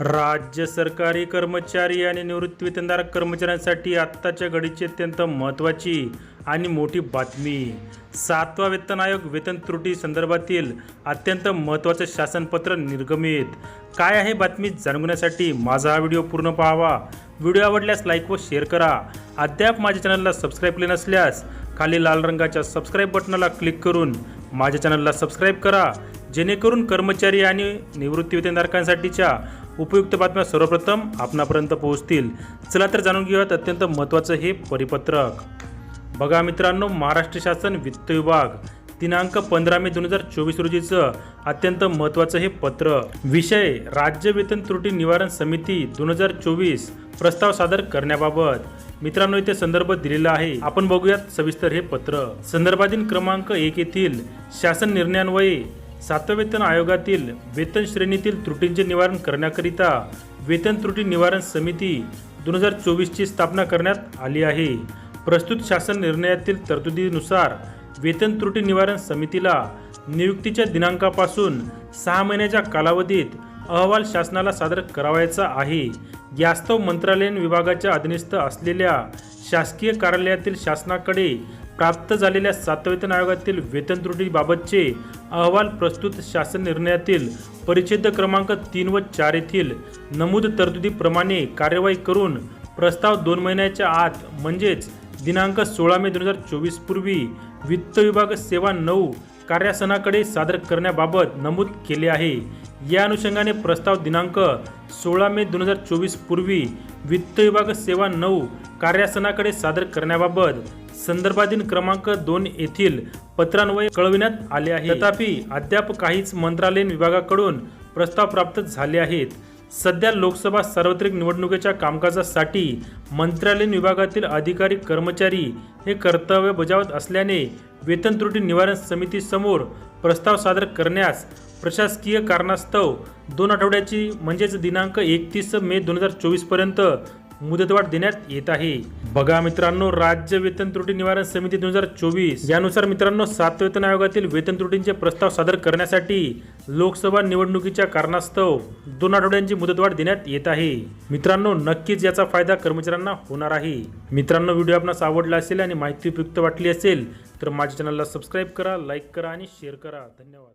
राज्य सरकारी कर्मचारी आणि निवृत्तीवेतनधारक कर्मचाऱ्यांसाठी आत्ताच्या घडीची अत्यंत महत्त्वाची आणि मोठी बातमी. सातवा वेतन आयोग वेतन त्रुटी संदर्भातील अत्यंत महत्त्वाचं शासनपत्र निर्गमित. काय आहे बातमी जाणून घेण्यासाठी माझा हा व्हिडिओ पूर्ण पाहावा. व्हिडिओ आवडल्यास लाईक व शेअर करा. अद्याप माझ्या चॅनलला सबस्क्राईब केले नसल्यास खाली लाल रंगाच्या सबस्क्राईब बटनाला क्लिक करून माझ्या चॅनलला सबस्क्राईब करा. जेणेकरून कर्मचारी आणि निवृत्ती वेतनधारकांसाठीच्या उपयुक्त बातम्या सर्वप्रथम आपणापर्यंत पोहोचतील. चला तर जाणून घेऊयात अत्यंत महत्त्वाचं हे परिपत्रक. बघा मित्रांनो महाराष्ट्र शासन वित्त विभाग दिनांक पंधरा मे दोन हजार चोवीस रोजीचं अत्यंत महत्त्वाचं हे पत्र. विषय राज्य वेतन त्रुटी निवारण समिती दोन हजार चोवीस प्रस्ताव सादर करण्याबाबत. मित्रांनो इथे संदर्भ दिलेला आहे. आपण बघूयात सविस्तर हे पत्र. संदर्भातील क्रमांक एक येथील शासन निर्णयान्वये सातव्या वेतन आयोगातील वेतन श्रेणीतील त्रुटींचे निवारण करण्याकरिता वेतन त्रुटी निवारण समिती दोन हजार चोवीसची स्थापना करण्यात आली आहे. प्रस्तुत शासन निर्णयातील तरतुदीनुसार वेतन त्रुटी निवारण समितीला नियुक्तीच्या दिनांकापासून सहा महिन्याच्या कालावधीत अहवाल शासनाला सादर करावायचा आहे. यास्तव मंत्रालयीन विभागाच्या अधीनस्थ असलेल्या शासकीय कार्यालयातील शासनाकडे प्राप्त झालेल्या सातवेतन वेतन आयोगातील वेतन त्रुटीबाबतचे अहवाल प्रस्तुत शासन निर्णयातील परिच्छेद क्रमांक तीन व चार येथील नमूद तरतुदीप्रमाणे कार्यवाही करून प्रस्ताव दोन महिन्याच्या आत म्हणजेच दिनांक सोळा मे दोन हजार चोवीस पूर्वी वित्त विभाग सेवा नऊ कार्यासनाकडे सादर करण्याबाबत नमूद केले आहे. या अनुषंगाने प्रस्ताव दिनांक सोळा मे दोन हजार चोवीस पूर्वी वित्त विभाग सेवा नऊ कार्यासनाकडे सादर करण्याबाबत संदर्भाधीन क्रमांक दोन येथील पत्रान्वये कळविण्यात आले आहे तथापि अद्याप काहीच मंत्रालयीन विभागाकडून प्रस्ताव प्राप्त झाले आहेत. सध्या लोकसभा सार्वत्रिक निवडणुकीच्या कामकाजासाठी मंत्रालयीन विभागातील अधिकारी कर्मचारी हे कर्तव्य बजावत असल्याने वेतन त्रुटी निवारण समितीसमोर प्रस्ताव सादर करण्यास प्रशासकीय कारणास्तव दोन आठवड्याची म्हणजेच दिनांक एकतीस मे दोन हजार चोवीसपर्यंत मुदतवाढ देण्यात येत आहे. बघा मित्रांनो राज्य वेतन त्रुटी निवारण समिती दोन हजार चोवीस यानुसार मित्रांनो सात वेतन आयोगातील वेतन त्रुटींचे प्रस्ताव सादर करण्यासाठी लोकसभा निवडणुकीच्या कारणास्तव दोन आठवड्यांची मुदतवाढ देण्यात येत आहे. मित्रांनो नक्कीच याचा फायदा कर्मचाऱ्यांना होणार आहे. मित्रांनो व्हिडिओ आपणास आवडला असेल आणि माहिती उपयुक्त वाटली असेल तर माझ्या चॅनलला सबस्क्राईब करा लाईक करा आणि शेअर करा. धन्यवाद.